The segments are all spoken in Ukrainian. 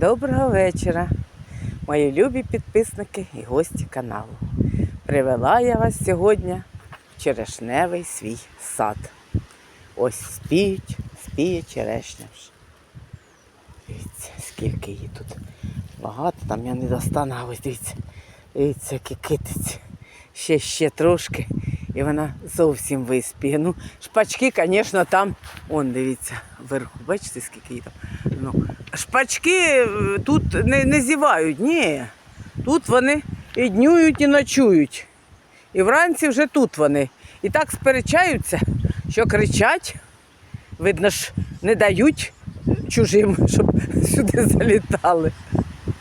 Доброго вечора, мої любі підписники і гості каналу. Привела я вас сьогодні в черешневий свій сад. Ось спіють, спіє черешня. Дивіться, скільки її тут багато, там я не достану, а ось дивіться, дивіться, які китиці. Ще ще трошки, і вона зовсім виспіє. Ну, шпачки, звісно, там, он, дивіться, вверху, бачите, скільки її там. Ну, шпачки е, тут не, не зівають, ні. Тут вони і днюють, і ночують. І вранці вже тут вони. І так сперечаються, що кричать, видно ж, не дають чужим, щоб сюди залітали.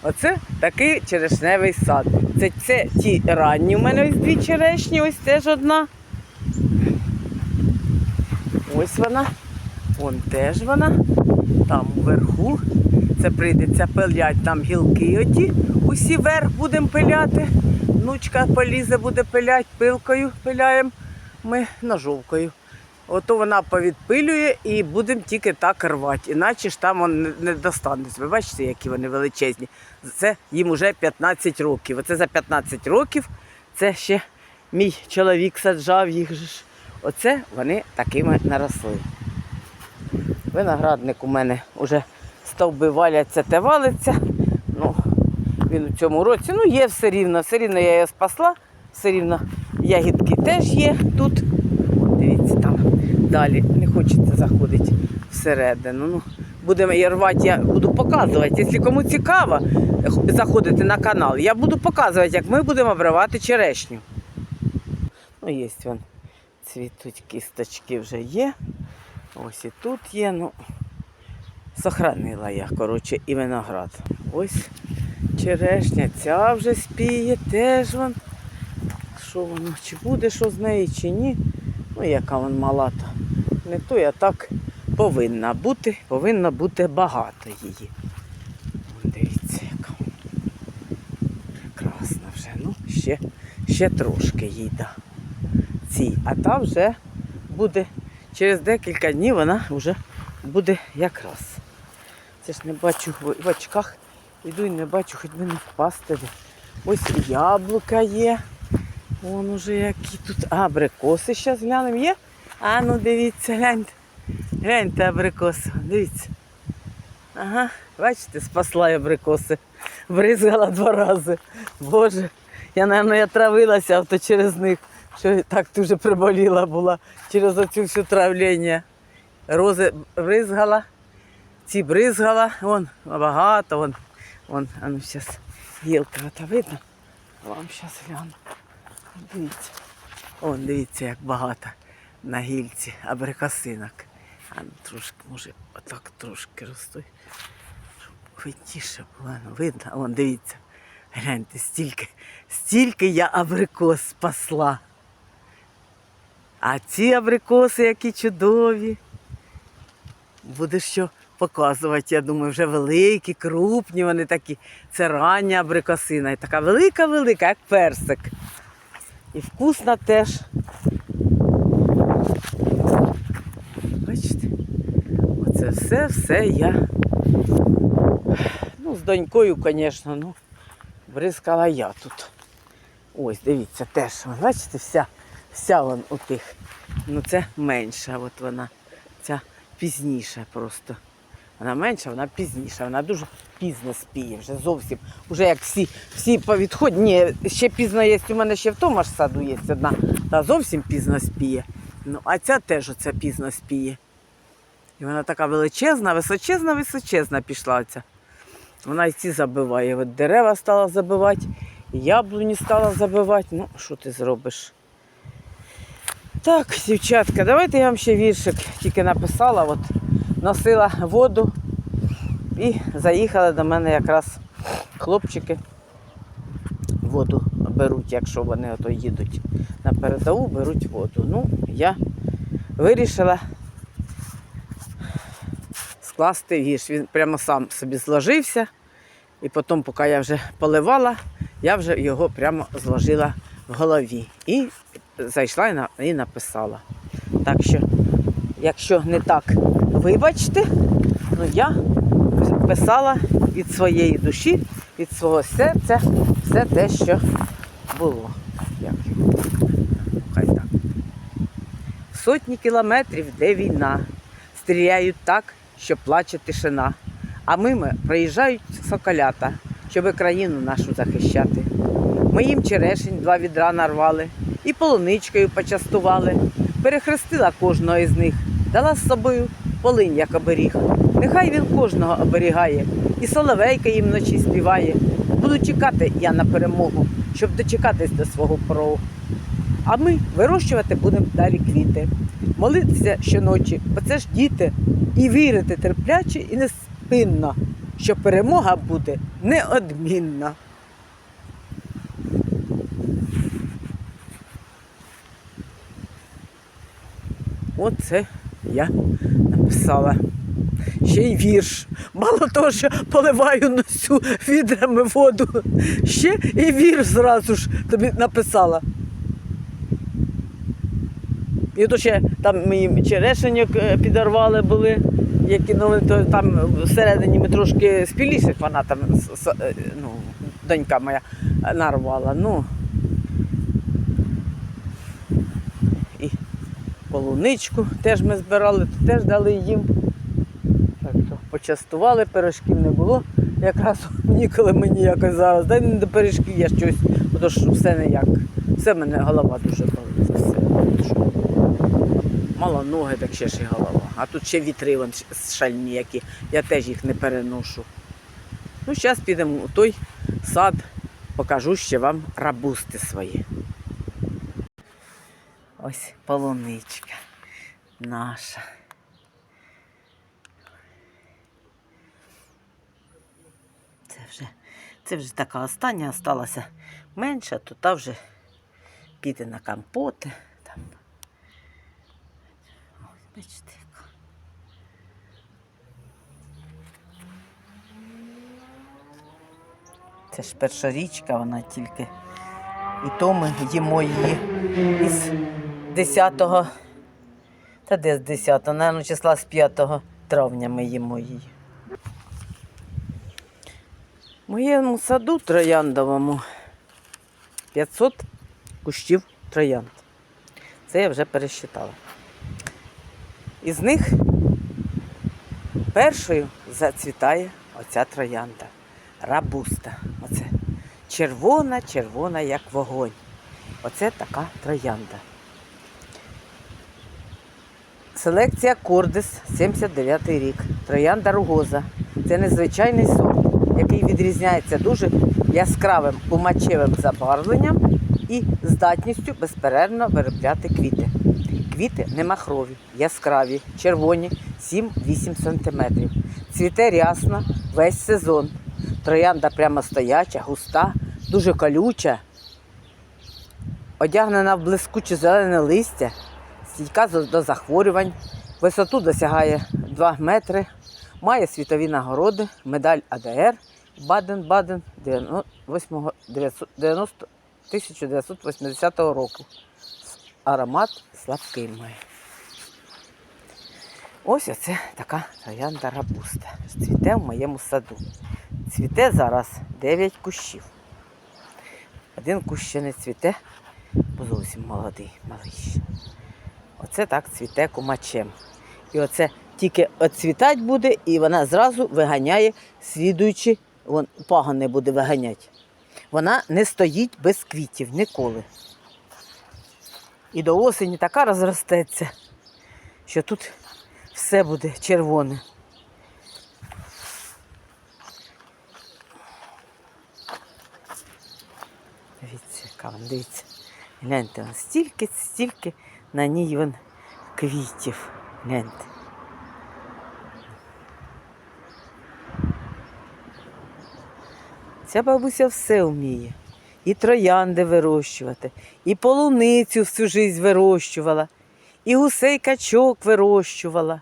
Оце такий черешневий сад. Це, це ті ранні. У мене ось дві черешні, ось теж одна. Ось вона. Вон теж вона. Там вверху. Це прийдеться пилять там гілки оті. Усі вверх будемо пиляти. Внучка полізе буде пилять пилкою, пиляємо ми ножовкою. Ото вона повідпилює і будемо тільки так рвати. Іначе ж там он не- не достанеться. Ви бачите, які вони величезні. Це їм уже 15 років. Оце за 15 років це ще мій чоловік саджав їх. Оце вони такими наросли. Виноградник у мене вже стовби валяться та валиться. Ну, він у цьому році, ну є все рівно, все рівно я його спасла, все рівно ягідки теж є тут. Дивіться, там далі не хочеться заходити всередину. Ну, будемо її рвати, я буду показувати. Якщо кому цікаво заходити на канал, я буду показувати, як ми будемо обривати черешню. Ну, є вон цвітуть кісточки вже є. Ось і тут є, ну, сохранила я, коротше, і виноград. Ось черешня, ця вже спіє, теж вон. Що воно, чи буде що з неї, чи ні. Ну, яка вон малата. Не то, а так повинна бути, повинно бути багато її. Дивіться, яка. Прекрасна вже. Ну, ще, ще трошки їй. Цій. А та вже буде через декілька днів вона вже буде якраз. Це ж не бачу в очках. Іду і не бачу, хоч би не впасти. Ось яблука є. Вон уже які тут. А, абрикоси зараз глянемо. Є? А ну дивіться, гляньте. Гляньте абрикоси. Дивіться. Ага, бачите, спасла я абрикоси. Бризгала два рази. Боже, я, напевно, я травилася авто через них, що так дуже приболіла була через оцю всю травлення. Рози бризгала, ці бризгала, вон багато, вон, вон, а ну зараз гілка, та видно? Вам зараз гляну. Дивіться. Вон, дивіться, як багато на гільці абрикосинок. А ну трошки, може, отак трошки ростуть. Щоб видніше було, ну видно. Вон, дивіться. Гляньте, стільки, стільки я абрикос спасла. А ці абрикоси, які чудові. Буде що показувати, я думаю, вже великі, крупні вони такі. Це рання абрикосина. І така велика-велика, як персик. І вкусна теж. Бачите? Оце все, все я. Ну, з донькою, звісно, ну, бризкала я тут. Ось, дивіться, теж, бачите, вся, вся вон у тих. Ну це менша, от вона. Ця пізніша просто. Вона менша, вона пізніша, вона дуже пізно спіє, вже зовсім. Уже як всі, всі повідходять. Ні, ще пізно є, у мене ще в тому ж саду є одна, та зовсім пізно спіє. Ну, а ця теж оця пізно спіє. І вона така величезна, височезна, височезна пішла ця. Вона і ці забиває. От дерева стала забивати, яблуні стала забивати. Ну, що ти зробиш? Так, дівчатка, давайте я вам ще віршик тільки написала. От носила воду і заїхали до мене якраз хлопчики. Воду беруть, якщо вони ото їдуть на передову, беруть воду. Ну, я вирішила скласти вірш. Він прямо сам собі зложився. І потім, поки я вже поливала, я вже його прямо зложила в голові. І зайшла і на- і написала. Так що, якщо не так, вибачте, ну я написала від своєї душі, від свого серця все те, що було. Хай так. Сотні кілометрів, де війна, стріляють так, що плаче тишина. А мимо проїжджають соколята, щоб країну нашу захищати. Ми їм черешень два відра нарвали і полуничкою почастували. Перехрестила кожного із них, дала з собою полинь, як оберіг. Нехай він кожного оберігає, і соловейка їм вночі співає. Буду чекати я на перемогу, щоб дочекатись до свого порогу. А ми вирощувати будемо далі квіти, молитися щоночі, бо це ж діти, і вірити терпляче і неспинно, що перемога буде неодмінна. Оце я написала. Ще й вірш. Мало того, що поливаю носю відрами воду, ще і вірш зразу ж тобі написала. І то ще там ми їм черешеньок е, підорвали були, які ну, то там всередині ми трошки спіліших, вона там е, ну, донька моя нарвала. Ну. Полуничку теж ми збирали, то теж дали їм. Так що почастували, пирожків не було. Якраз ніколи мені якось зараз. Дай не до пиріжків я щось, бо ж все не як. Все в мене голова дуже болить. Все. Мало ноги, так ще ж і голова. А тут ще вітри вон шальні, які. Я теж їх не переношу. Ну, зараз підемо у той сад, покажу ще вам рабусти свої. Ось полуничка наша. Це вже, це вже така остання осталася менша, то та вже піде на компоти. Там. Ось, бачите. Це ж перша річка, вона тільки. І то ми їмо її із 10-го. Та де з 10-го? Наверно, числа з 5 травня ми їмо її. Моєму саду трояндовому 500 кущів троянд. Це я вже пересчитала. Із них першою зацвітає оця троянда. Рабуста. Оце червона, червона, як вогонь. Оце така троянда. Селекція Кордис, 79 рік. Троянда ругоза. Це незвичайний сорт, який відрізняється дуже яскравим кумачевим забарвленням і здатністю безперервно виробляти квіти. Квіти немахрові, яскраві, червоні, 7-8 см. Цвіте рясно весь сезон. Троянда прямо стояча, густа, дуже колюча, одягнена в блискуче зелене листя, стійка до захворювань, висоту досягає 2 метри, має світові нагороди, медаль АДР Баден-Баден 90 1980 року. Аромат слабкий має. Ось оце така троянда рабуста. Цвіте в моєму саду. Цвіте зараз 9 кущів. Один кущ ще не цвіте, бо зовсім молодий, малий. Оце так цвіте кумачем. І оце тільки оцвітать буде, і вона зразу виганяє, слідуючи, вон пагони буде виганяти. Вона не стоїть без квітів ніколи. І до осені така розростеться, що тут все буде червоне. Дивіться, яка вона, дивіться. Гляньте, стільки, стільки на ній вон квітів. Гляньте. Ця бабуся все вміє. І троянди вирощувати, і полуницю всю життя вирощувала, і гусей качок вирощувала,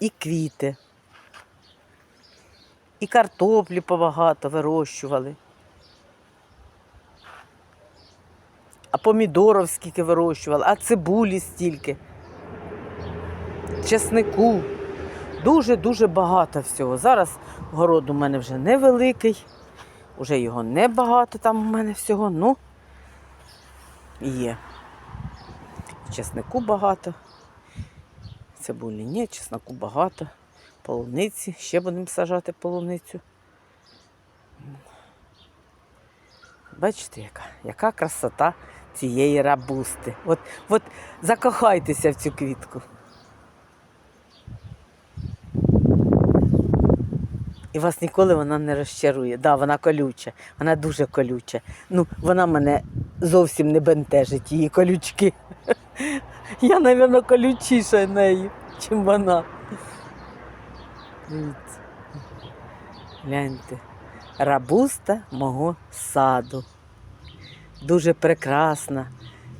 і квіти, і картоплі побагато вирощували. Помідорів скільки вирощували, а цибулі стільки, чеснику. Дуже-дуже багато всього. Зараз город у мене вже невеликий, вже його небагато там у мене всього, ну є. Чеснику багато. Цибулі ні, чесноку багато. Полуниці. Ще будемо сажати полуницю. Бачите, яка, яка красота цієї рабусти. От, от закохайтеся в цю квітку. І вас ніколи вона не розчарує. Да, вона колюча, вона дуже колюча. Ну, вона мене зовсім не бентежить, її колючки. Я, мабуть, колючіша нею, чим вона. Гляньте. Рабуста мого саду. Дуже прекрасна.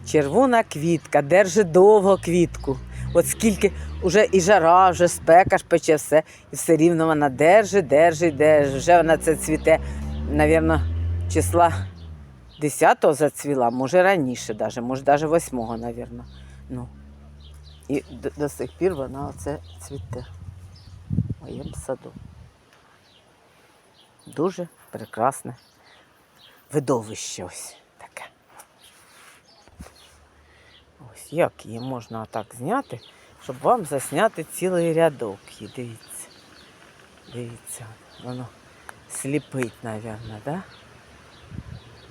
Червона квітка, держить довго квітку. От скільки вже і жара, вже спека ж пече все, і все рівно вона держить, держить, держить. Вже вона це цвіте, мабуть, числа 10-го зацвіла, може раніше, даже, може навіть 8-го, мабуть. Ну. І до, до сих пір вона оце цвіте в моєму саду. Дуже прекрасне видовище ось таке. Ось як її можна отак зняти, щоб вам засняти цілий рядок. її. Дивіться. Дивіться, воно сліпить, мабуть, да?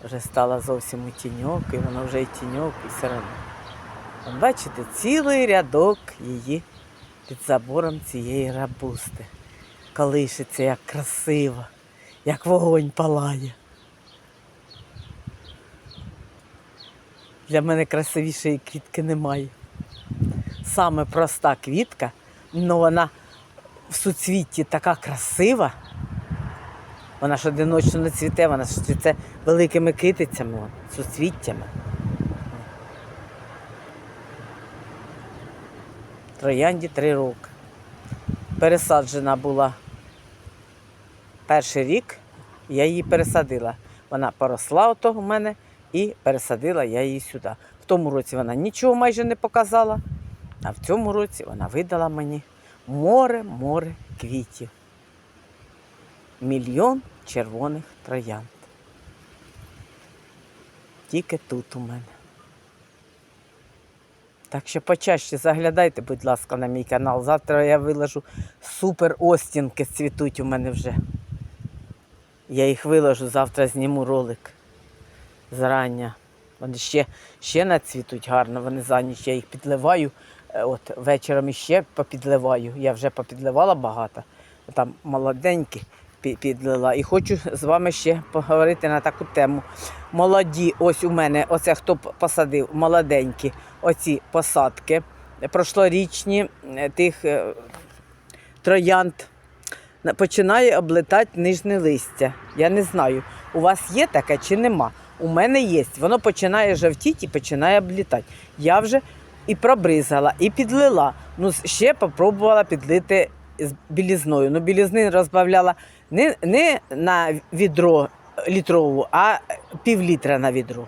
Вже стало зовсім у тіньок, і воно вже і тіньок, і все одно. Бачите, цілий рядок її під забором цієї рабусти. Колишиться як красиво, як вогонь палає. Для мене красивішої квітки немає. Саме проста квітка, але вона в суцвітті така красива. Вона ж одиночно не цвіте, вона ж цвіте великими китицями, суцвіттями. Троянді три роки. Пересаджена була перший рік, я її пересадила. Вона поросла ото у мене і пересадила я її сюди. В тому році вона нічого майже не показала, а в цьому році вона видала мені море, море квітів. Мільйон червоних троянд. Тільки тут у мене. Так що почаще заглядайте, будь ласка, на мій канал. Завтра я виложу супер остінки цвітуть у мене вже. Я їх виложу, завтра зніму ролик зрання. Вони ще, ще нацвітуть гарно, вони за ніч. Я їх підливаю. Е, От вечором іще попідливаю. Я вже попідливала багато. Там молоденькі підлила. І хочу з вами ще поговорити на таку тему. Молоді, ось у мене, оце хто посадив, молоденькі, оці посадки. Прошлорічні е, тих е, троянд починає облетати нижнє листя. Я не знаю, у вас є таке чи нема. У мене є. Воно починає жовтіти і починає облітати. Я вже і пробризала, і підлила. Ну, ще попробувала підлити з білізною. Ну, білізни розбавляла не, не на відро літрову, а півлітра на відро.